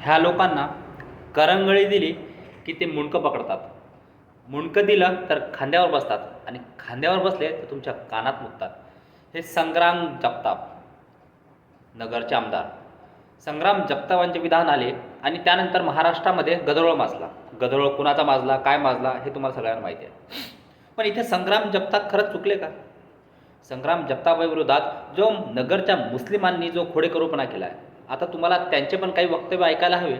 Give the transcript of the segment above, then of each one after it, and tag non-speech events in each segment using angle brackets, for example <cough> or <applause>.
ह्या लोकांना करंगळी दिली की ते मुंडकं पकडतात. मुंडकं दिलं तर खांद्यावर बसतात आणि खांद्यावर बसले तर तुमच्या कानात मुकतात. हे संग्राम जगताप नगरचे आमदार. संग्राम जगतापांचे विधान आले आणि त्यानंतर महाराष्ट्रामध्ये गदरोळ माजला. गदरोळ कुणाचा माजला काय माजला हे तुम्हाला सगळ्यांना माहिती आहे. पण इथे संग्राम जगताप खरंच चुकले का? संग्राम जगतापाविरोधात जो नगरच्या मुस्लिमांनी जो खोडेकरूपणा केला आहे आता तुम्हाला त्यांचे पण काही वक्तव्य ऐकायला हवे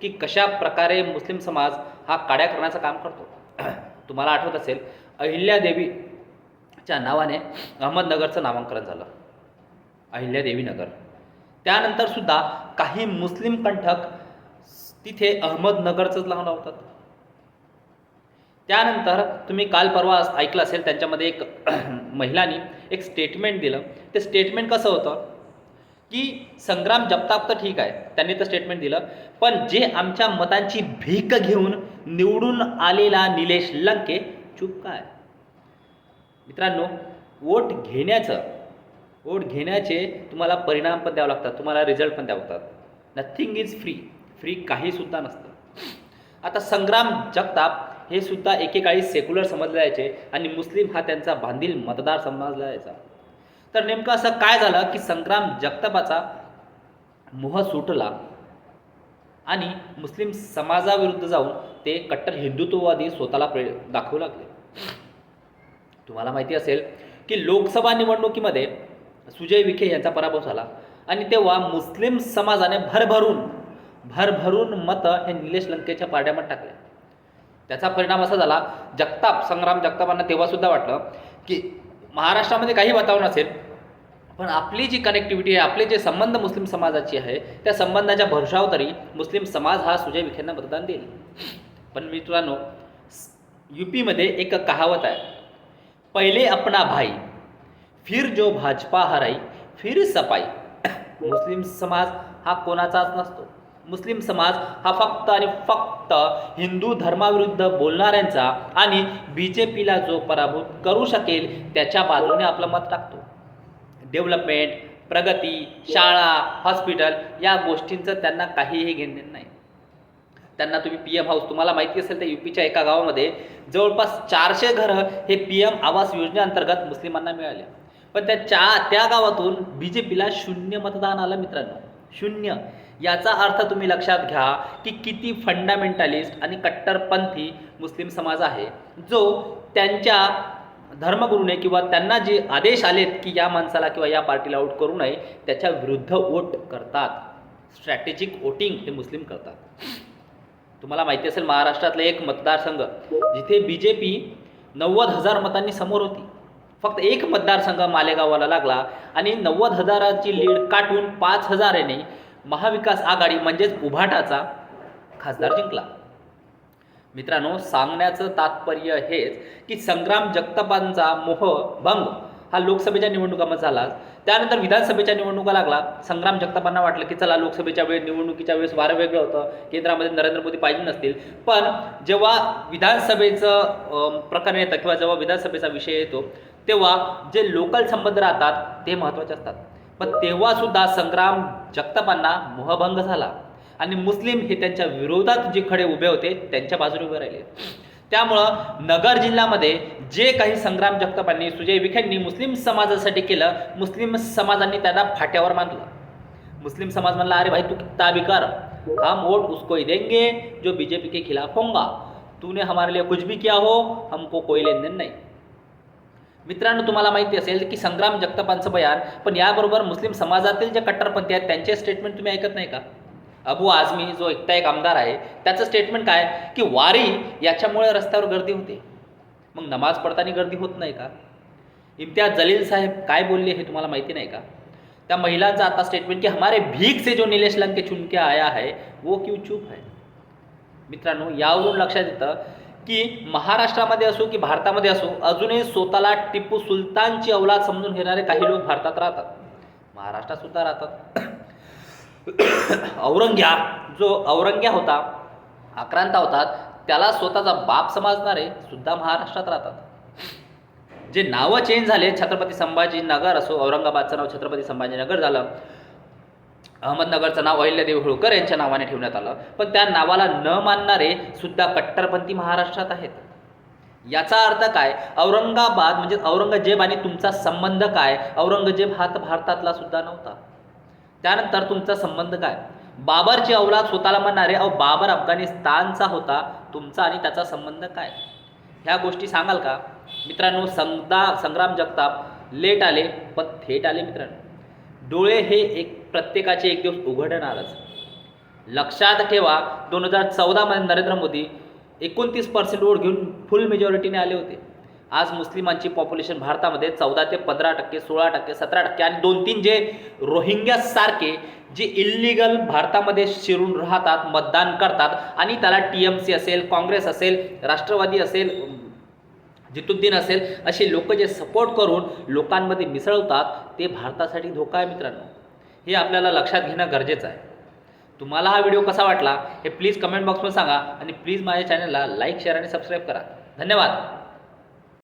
की कशा प्रकारे मुस्लिम समाज हा काड्या करण्याचं काम करतो. <clears throat> तुम्हाला आठवत असेल अहिल्यादेवीच्या नावाने अहमदनगरचं नामांकन झालं. अहिल्यादेवी नगर. त्यानंतर सुद्धा काही मुस्लिम कंठक तिथे अहमदनगरचंच नाव लावतात. त्यानंतर तुम्ही काल परवा ऐकलं असेल त्यांच्यामध्ये एक <clears throat> महिलांनी एक स्टेटमेंट दिलं. ते स्टेटमेंट कसं होतं? की संग्राम जगताप तर ठीक आहे त्यांनी तर स्टेटमेंट दिलं. पण जे आमच्या मतांची भीक घेऊन निवडून आलेला निलेश लंके चूप काय? मित्रांनो वोट घेण्याचं वोट घेण्याचे तुम्हाला परिणाम पण द्यावं लागतात तुम्हाला रिझल्ट पण द्यावं लागतात. नथिंग इज फ्री फ्री काहीसुद्धा नसतं. आता संग्राम जगताप हे सुद्धा एकेकाळी सेक्युलर समजले जायचे आणि मुस्लिम हा त्यांचा बांधील मतदार समजला जायचा. तर नेमकं असं काय झालं की संग्राम जगतापाचा मोह सुटला आणि मुस्लिम समाजाविरुद्ध जाऊन ते कट्टर हिंदुत्ववादी स्वतःला प्रे दाखवू लागले. तुम्हाला माहिती असेल की लोकसभा निवडणुकीमध्ये सुजय विखे यांचा पराभव झाला आणि तेव्हा मुस्लिम समाजाने भरभरून भरभरून मतं हे निलेश लंकेच्या पारड्यामध्ये टाकले. त्याचा परिणाम असा झाला जगताप संग्राम जगतापांना तेव्हासुद्धा वाटलं की महाराष्ट्रामध्ये काही वातावरण असेल पण आपली जी कनेक्टिव्हिटी आहे आपले जे संबंध मुस्लिम समाजाची आहे त्या संबंधाच्या भरवशावर तरी मुस्लिम समाज हा सुजय विखेंना मतदान देईल. पण मित्रांनो यू पीमध्ये एक कहावत आहे पहिले अपना भाई फिर जो भाजपा हराई फिर सपाई. मुस्लिम समाज हा कोणाचाच नसतो. मुस्लिम समाज हा फक्त आणि फक्त हिंदू धर्माविरुद्ध बोलणाऱ्यांचा आणि बी जे पीला जो पराभूत करू शकेल त्याच्या बाजूने आपलं मत टाकतो. डेव्हलपमेंट प्रगती शाळा हॉस्पिटल या गोष्टींचं त्यांना काहीही घेणं नाही. त्यांना तुम्ही पी एम हाऊस तुम्हाला माहिती असेल तर युपीच्या एका गावामध्ये जवळपास चारशे घरं हे पी एम आवास योजनेअंतर्गत मुस्लिमांना मिळाले. पण त्या चा त्या गावातून बी जे पीला शून्य मतदान आलं मित्रांनो. शून्य. याचा अर्थ तुम्ही लक्षात घ्या की किती फंडामेंटलिस्ट आणि कट्टरपंथी मुस्लिम समाज आहे. जो त्यांच्या धर्मगुरूने किंवा त्यांना जे आदेश आलेत की या माणसाला किंवा या पार्टीला आउट करू नये त्याच्या विरुद्ध वोट करतात. स्ट्रॅटेजिक वोटिंग हे मुस्लिम करतात. तुम्हाला माहिती असेल महाराष्ट्रातला एक मतदारसंघ जिथे बी जे पी नव्वद हजार मतांनी समोर होती. फक्त एक मतदारसंघ मालेगावाला लागला आणि नव्वद हजाराची लीड काटून पाच हजाराने महाविकास आघाडी म्हणजेच उभाटाचा खासदार जिंकला. मित्रांनो सांगण्याचं तात्पर्य हेच की संग्राम जगतापांचा मोह भंग हा लोकसभेच्या निवडणुकामध्ये झाला. त्यानंतर विधानसभेच्या निवडणुका लागला. संग्राम जगतापांना वाटलं की चला लोकसभेच्या वेळ निवडणुकीच्या वेळेस वारं वेगळं होतं. केंद्रामध्ये नरेंद्र मोदी पाहिजे नसतील. पण जेव्हा विधानसभेचं प्रकरण येतं किंवा जेव्हा विधानसभेचा विषय येतो तेव्हा जे लोकल संबंध राहतात ते महत्त्वाचे असतात. पण तेव्हासुद्धा संग्राम जगतापांना मोहभंग झाला. आणि मुस्लिम हे त्यांच्या विरोधात जे खडे उभे होते त्यांच्या बाजूने उभे राहिले. त्यामुळं नगर जिल्ह्यामध्ये जे काही संग्राम जगतापांनी सुजय विखेंनी मुस्लिम समाजासाठी केलं मुस्लिम समाजांनी त्यांना फाट्यावर मानलं. मुस्लिम समाज म्हणला अरे भाई तू कितना कर. हम वोट उसको ही देंगे जो बीजेपी के खिलाफ होगा तूने हमारे लिए कुछ भी किया हो हमको कोई लेन देन नाही. मित्रांनो तुम्हाला माहिती असेल की संग्राम जगतापांचं बयान पण याबरोबर मुस्लिम समाजातील जे कट्टरपंथी आहेत त्यांचे स्टेटमेंट तुम्ही ऐकत नाही का? अबू आझमी जो एकटा एक आमदार आहे त्याचं स्टेटमेंट काय? की वारी याच्यामुळे रस्त्यावर गर्दी होते. मग नमाज पडताना गर्दी होत नाही का? इम्तियाज जलील साहेब काय बोलले हे तुम्हाला माहिती नाही का? त्या महिलांचा आता स्टेटमेंट की हमारे भीक से जो निलेश लंके चुनके आया है वो क्यों चूप है? मित्रांनो यावरून लक्षात येतं की महाराष्ट्रामध्ये असो की भारतामध्ये असो अजूनही स्वतःला टिपू सुलतानची अवलाद समजून घेणारे काही लोक भारतात राहतात. महाराष्ट्रात सुद्धा राहतात. औरंग्या जो औरंग्या होता आक्रांता होता त्याला स्वतःचा बाप समजणारे सुद्धा महाराष्ट्रात राहतात. जे नावं चेंज झाले छत्रपती संभाजीनगर असो औरंगाबादचं नाव छत्रपती संभाजीनगर झालं अहमदनगरचं नाव अहिल्यादेवी होळकर यांच्या नावाने ठेवण्यात आलं. पण त्या नावाला न मानणारे सुद्धा कट्टरपंथी महाराष्ट्रात आहेत. याचा अर्थ काय? औरंगाबाद म्हणजे औरंगजेब आणि तुमचा संबंध काय? औरंगजेब हा तर भारतातला सुद्धा नव्हता. त्यानंतर तुमचा संबंध काय? बाबरची अवलाद स्वतःला म्हणणारे अहो बाबर अफगाणिस्तानचा होता तुमचा आणि त्याचा संबंध काय? ह्या गोष्टी सांगाल का? मित्रांनो संगदा संग्राम जगताप लेट आले पण थेट आले मित्रांनो. डोळे हे एक प्रत्येकाचे एक दिवस उघडणारच. लक्षात ठेवा दोन हजार चौदामध्ये नरेंद्र मोदी एकोणतीस पर्सेंट वोट घेऊन फुल मेजॉरिटीने आले होते. आज मुस्लिमांची पॉप्युलेशन भारतामध्ये चौदा ते पंधरा टक्के सोळा टक्के सतरा टक्के आणि दोन तीन जे रोहिंग्यासारखे जे इल्लिगल भारतामध्ये शिरून राहतात मतदान करतात आणि त्याला टी एम सी असेल काँग्रेस असेल राष्ट्रवादी असेल जितुद्दीन असेल असे लोक जे सपोर्ट करून लोकांमध्ये मिसळतात ते भारतासाठी धोका आहे मित्रांनो. हे आपल्याला लक्षात घेणं गरजेचं आहे. तुम्हाला हा व्हिडिओ कसा वाटला हे प्लीज कमेंट बॉक्समध्ये सांगा आणि प्लीज माझ्या चॅनलला लाईक शेअर आणि सबस्क्राईब करा. धन्यवाद.